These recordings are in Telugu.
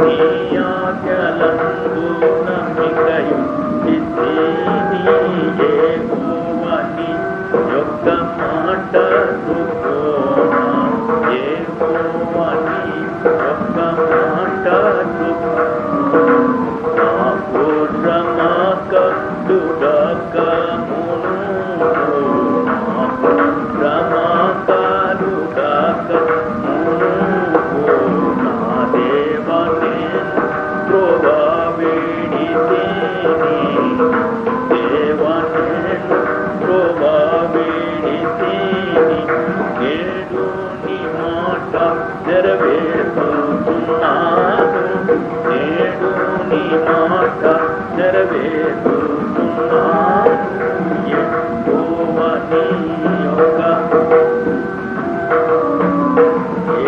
लम् दूनमिग నెరవేరుతున్నాను నేడు నీ మాట నెరవేరుతున్నాను ఎక్కువ నీ యొక్క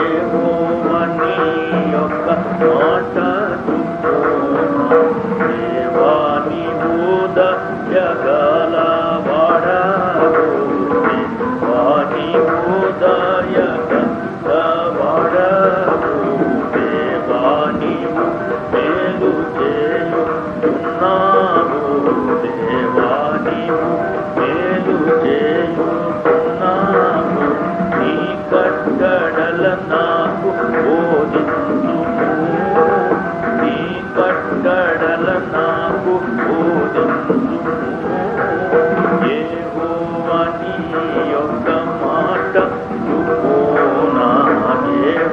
ఏవోవ నీ యొక్క మాట దేవాని బోధ జగా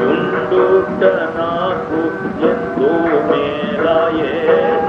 ఉండుట నాకు ఎంతో మేలాయే.